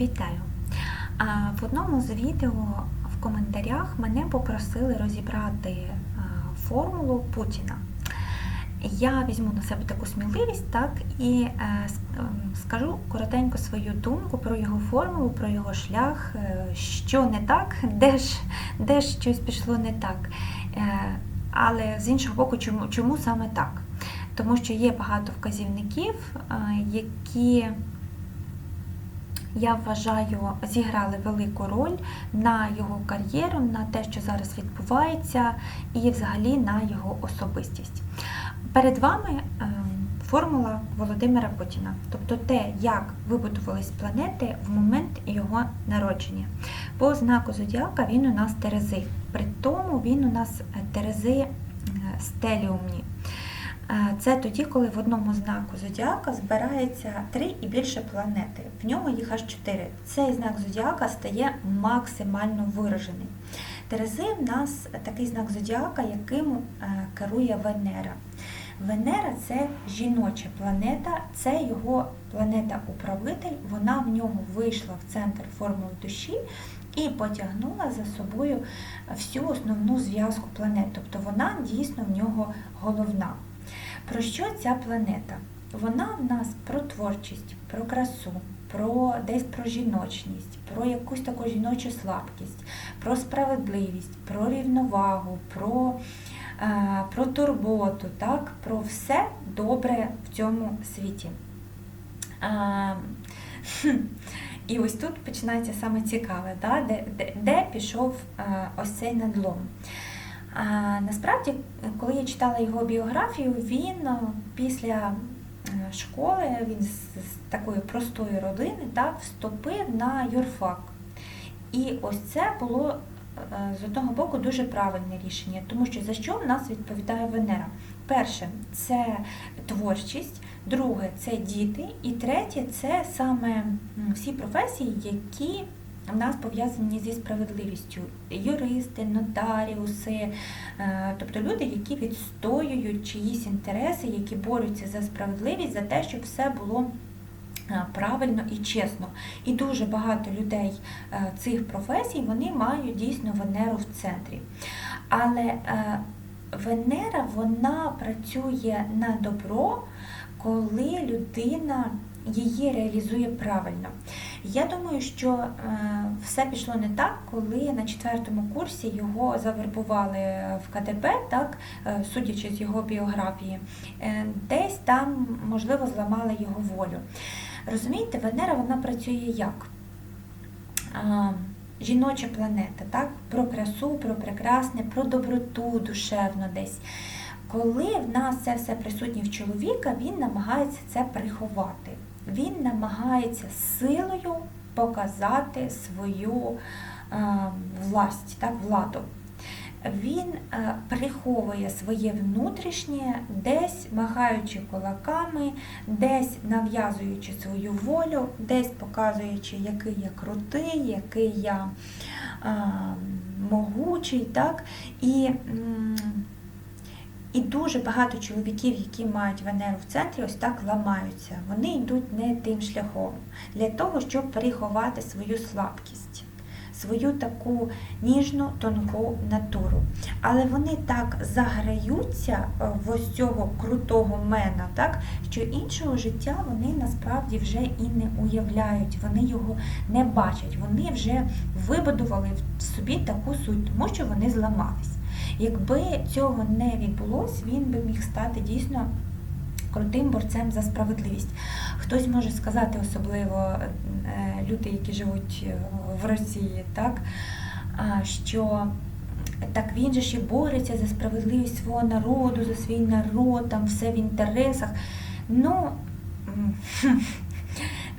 Вітаю! В одному з відео в коментарях мене попросили розібрати формулу Путіна. Я візьму на себе таку сміливість, так, і е, ем, скажу коротенько свою думку про його формулу, про його шлях, е, що не так, де ж, де ж щось пішло не так. Е, але з іншого боку, чому, чому саме так? Тому що є багато вказівників, які я вважаю, зіграли велику роль на його кар'єру, на те, що зараз відбувається, і взагалі на його особистість. Перед вами ем, формула Володимира Путіна, тобто те, як вибудувались планети в момент його народження. По знаку зодіака він у нас Терези. При тому він у нас е, Терези е, стеліумні. Це тоді, коли в одному знаку зодіака збирається три і більше планети. В ньому їх аж чотири. Цей знак зодіака стає максимально виражений. Терези в нас такий знак зодіака, яким е, керує Венера. Венера це жіноча планета, це його планета-управитель. Вона в нього вийшла в центр формули душі і потягнула за собою всю основну зв'язку планет. Тобто вона дійсно в нього головна. Про що ця планета? Вона в нас про творчість, про красу, про десь про жіночність, про якусь таку жіночу слабкість, про справедливість, про рівновагу, про, е, про турботу, так? про все добре в цьому світі. Е, і ось тут починається саме цікаве, да? де, де, де пішов е, ось цей надлом. А, насправді, коли я читала його біографію, він е, після е, школи, він з, такої простої родини, так, вступив на юрфак. І ось це було е, з одного боку дуже правильне рішення, тому що за що в нас відповідає Венера? Перше це творчість, друге це діти, і третє це саме всі професії, які в нас пов'язані зі справедливістю. Юристи, нотаріуси, е, тобто люди, які відстоюють чиїсь інтереси, які борються за справедливість, за те, щоб все було е, правильно і чесно. І дуже багато людей е, цих професій вони мають дійсно Венеру в центрі. Але Венера вона працює на добро, коли людина її реалізує правильно. Я думаю, що е, все пішло не так, коли на четвертому курсі його завербували в КДБ, так, е, судячи з його біографії, Е, десь там, можливо, зламали його волю. Розумієте, Венера вона працює як? Жіноча планета, так? про красу, про прекрасне, про доброту душевно десь. Коли в нас це все присутнє в чоловіка, він намагається це приховати. Він намагається силою показати свою е, власть, так, владу. Він е, приховує своє внутрішнє, десь махаючи кулаками, десь нав'язуючи свою волю, десь показуючи, який я крутий, який я е, могучий. Так? І, і дуже багато чоловіків, які мають Венеру в центрі, ось так ламаються. Вони йдуть не тим шляхом для того, щоб приховати свою слабкість, свою таку ніжну, тонку натуру. Але вони так заграються е, в ось цього крутого мена, так, що іншого життя вони насправді вже і не уявляють, вони його не бачать, вони вже вибудували в собі таку суть, тому що вони зламались. Якби цього не відбулося, він би міг стати дійсно крутим борцем за справедливість. Хтось може сказати, особливо е, люди, які живуть е, в Росії, так, що так він же ще бореться за справедливість свого народу, за свій народ, там все в інтересах. Ну,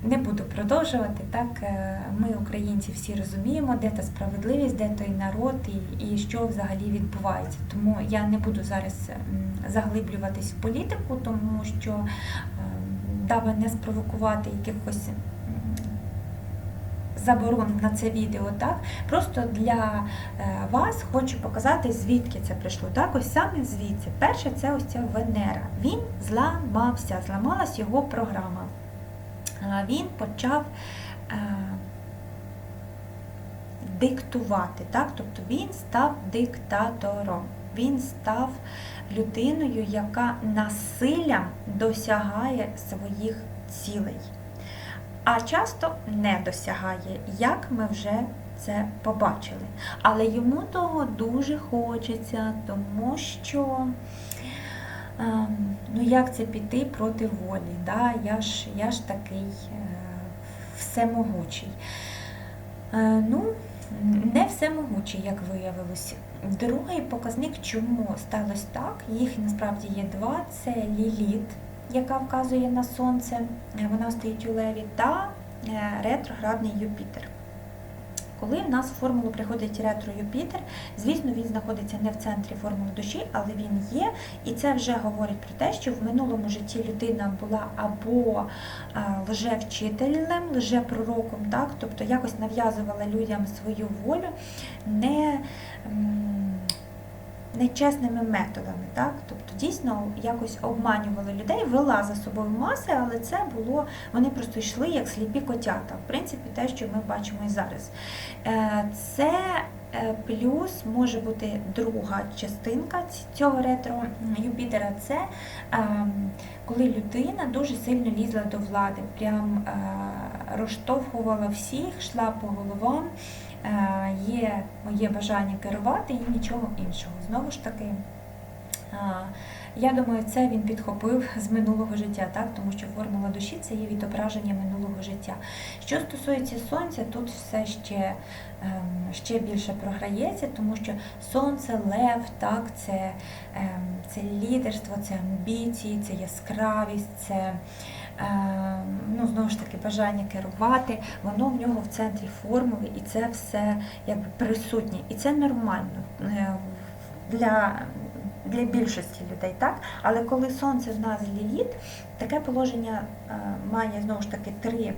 не буду продовжувати. Так, Е, ми, українці, всі розуміємо, де та справедливість, де той народ і, і що взагалі відбувається. Тому я не буду зараз заглиблюватись в політику, тому що е, даби не спровокувати якихось заборон на це відео, так просто для е, вас хочу показати, звідки це прийшло. Так, ось саме звідси. Перше, це ось ця Венера. Він зламався, зламалась його програма. Е, Він почав е, диктувати. Так? Тобто він став диктатором, він став людиною, яка насиллям досягає своїх цілей. А часто не досягає, як ми вже це побачили. Але йому того дуже хочеться, тому що ну як це піти проти волі? Да? Я ж я ж такий е, всемогучий. Е, ну, не всемогучий, як виявилось. Другий показник, чому сталося так, їх насправді є два: це ліліт, яка вказує на сонце, е, вона стоїть у леві, та ретроградний Юпітер. Коли в нас в формулу приходить ретро Юпітер, звісно, він знаходиться не в центрі формули душі, але він є. І це вже говорить про те, що в минулому житті людина була або лжевчителем, лжепророком, так? тобто якось нав'язувала людям свою волю, не нечесними методами. Так? Тобто дійсно якось обманювали людей, вела за собою маси, але це було, вони просто йшли як сліпі котята. В принципі, те, що ми бачимо і зараз. Е, це е, плюс може бути друга частинка цього ретро Юпітера. Це ем, коли людина дуже сильно лізла до влади, прям е, розштовхувала всіх, йшла по головам. Е, є моє бажання керувати і нічого іншого. Знову ж таки, е, я думаю, це він підхопив з минулого життя, так? тому що формула душі це є відображення минулого життя. Що стосується сонця, тут все ще ем, ще більше програється, тому що сонце, лев, так, це, ем, це лідерство, це амбіції, це яскравість, це ну, знову ж таки бажання керувати, воно в нього в центрі формули, і це все якби присутнє. І це нормально е, для для більшості людей. так? Але коли сонце в нас ліліт, таке положення е, має знову ж таки три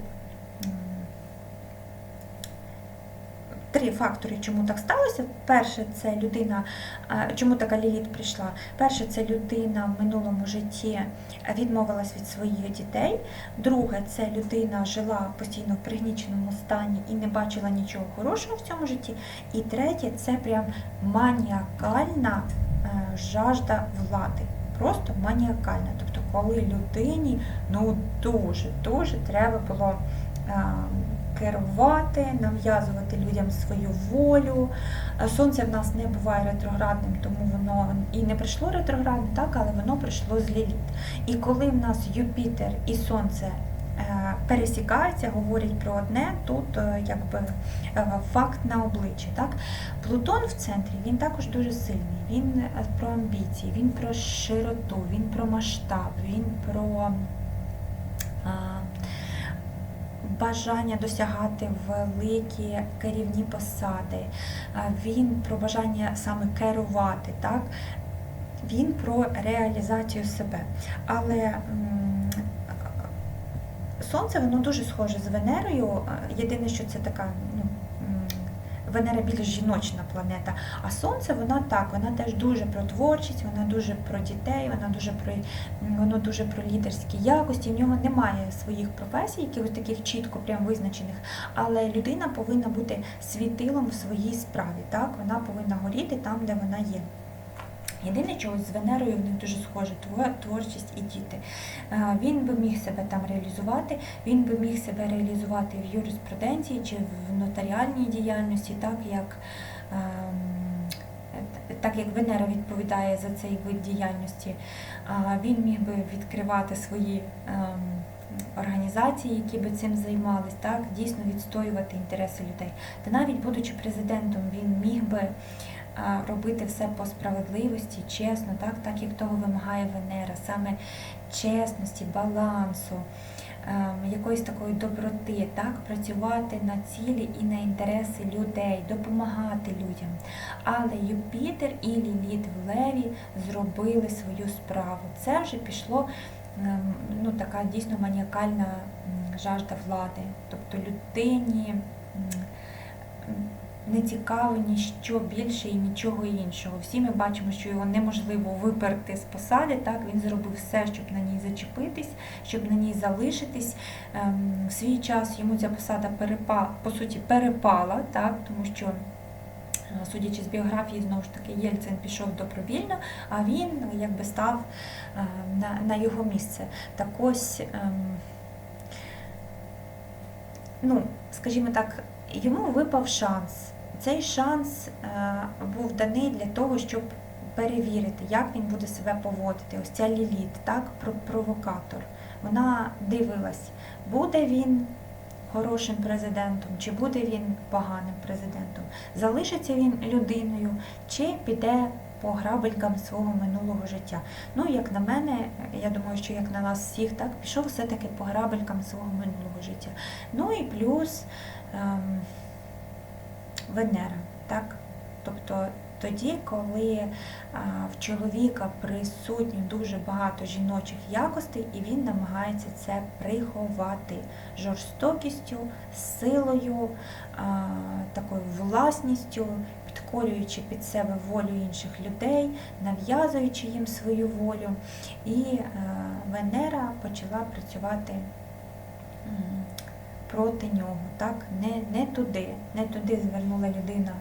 три фактори, чому так сталося. Перше, це людина, чому така ліліт прийшла. Перше, це людина в минулому житті відмовилась від своїх дітей. Друге, це людина жила постійно в пригніченому стані і не бачила нічого хорошого в цьому житті. І третє, це прям маніакальна е, жажда влади. Просто маніакальна. Тобто, коли людині ну дуже-дуже треба було. Керувати, нав'язувати людям свою волю. Сонце в нас не буває ретроградним, тому воно і не прийшло ретроградне, так, але воно прийшло з ліліт. І коли в нас Юпітер і Сонце е, пересікаються, говорять про одне, тут е, якби е, факт на обличчі. Так? Плутон в центрі він також дуже сильний. Він про амбіції, він про широту, він про масштаб, він про бажання досягати великі керівні посади, він про бажання саме керувати, так? він про реалізацію себе. Але Сонце воно дуже схоже з Венерою. Єдине, що це така ну, Венера більш жіночна планета. А Сонце, вона так, вона теж дуже про творчість, вона дуже про дітей, вона дуже про воно дуже про лідерські якості. В нього немає своїх професій, якихось таких чітко прям визначених. Але людина повинна бути світилом в своїй справі. Так, вона повинна горіти там, де вона є. Єдине чогось з Венерою в них дуже схоже творчість і діти. Він би міг себе там реалізувати, він би міг себе реалізувати в юриспруденції чи в нотаріальній діяльності, так як ем, так як Венера відповідає за цей вид діяльності, він міг би відкривати свої ем, організації, які би цим займались, так, дійсно відстоювати інтереси людей. Та навіть будучи президентом, він міг би робити все по справедливості, чесно, так, так як того вимагає Венера, саме чесності, балансу, якоїсь такої доброти, так, працювати на цілі і на інтереси людей, допомагати людям. Але Юпітер і Ліліт в Леві зробили свою справу. Це вже пішло ем, ну, така дійсно маніакальна жажда влади. Тобто людині не цікаво ніщо більше і нічого іншого. Всі ми бачимо, що його неможливо виперти з посади. Так він зробив все, щоб на ній зачепитись, щоб на ній залишитись. Ем, В свій час йому ця посада перепа, по суті перепала, так, тому що. е, Судячи з біографії, знову ж таки, Єльцин пішов добровільно, а він якби став е, на, на його місце. Так ось, ем, ну, скажімо так, йому випав шанс. Цей шанс е, був даний для того, щоб перевірити, як він буде себе поводити. Ось ця Ліліт, так, провокатор. Вона дивилась, буде він хорошим президентом, чи буде він поганим президентом, залишиться він людиною, чи піде по грабелькам свого минулого життя. Ну, як на мене, я думаю, що як на нас всіх, так, пішов все-таки по грабелькам свого минулого життя. Ну і плюс ем, Венера, так? Тобто тоді, коли а, в чоловіка присутньо дуже багато жіночих якостей, і він намагається це приховати жорстокістю, силою, а, такою власністю, підкорюючи під себе волю інших людей, нав'язуючи їм свою волю. І е, Венера почала працювати проти нього, так? Не, не туди, не туди звернула людина.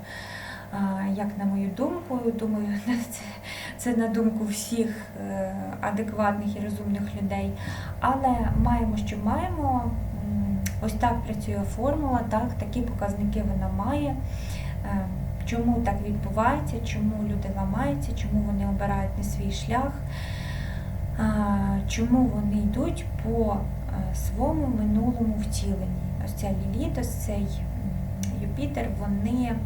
А, Як на мою думку, думаю, це, це на думку всіх е, адекватних і розумних людей. Але маємо, що маємо. Ось так працює формула, так, такі показники вона має. Е, Чому так відбувається, чому люди ламаються, чому вони обирають не свій шлях, чому вони йдуть по своєму минулому втіленні. Ось ця Ліліт, ось цей Юпітер, вони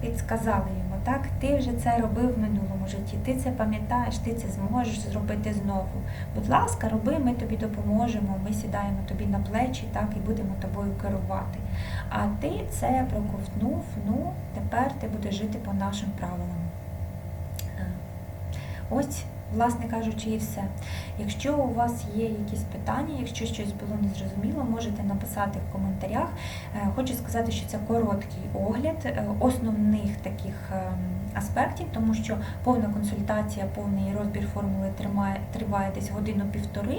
підсказали йому, так, ти вже це робив в минулому житті, ти це пам'ятаєш, ти це зможеш зробити знову. Будь ласка, роби, ми тобі допоможемо, ми сідаємо тобі на плечі, так, і будемо тобою керувати. А ти це проковтнув, ну, тепер ти будеш жити по нашим правилам. Е, Ось, власне кажучи, і все. Якщо у вас є якісь питання, якщо щось було незрозуміло, можете написати в коментарях. Е, Хочу сказати, що це короткий огляд е, основних таких ем, аспектів, тому що повна консультація, повний розбір формули тримає, триває десь годину-півтори.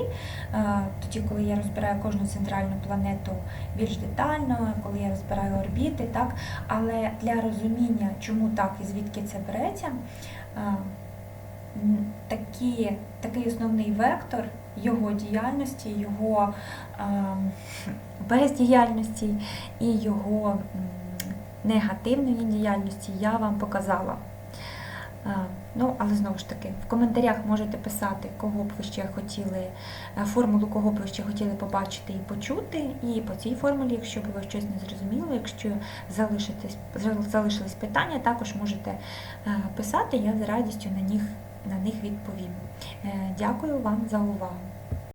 Е, Тоді, коли я розбираю кожну центральну планету більш детально, коли я розбираю орбіти, так. Але для розуміння, чому так і звідки це береться. Такі, такий основний вектор його діяльності, його ем, бездіяльності і його негативної діяльності я вам показала. Е, Ну, але знову ж таки, в коментарях можете писати, кого б ви ще хотіли, е, формулу, кого б ви ще хотіли побачити і почути. І по цій формулі, якщо було щось незрозуміло, якщо залишитесь, залишились питання, також можете е, писати, я з радістю на них, на них відповім. Е, Дякую вам за увагу.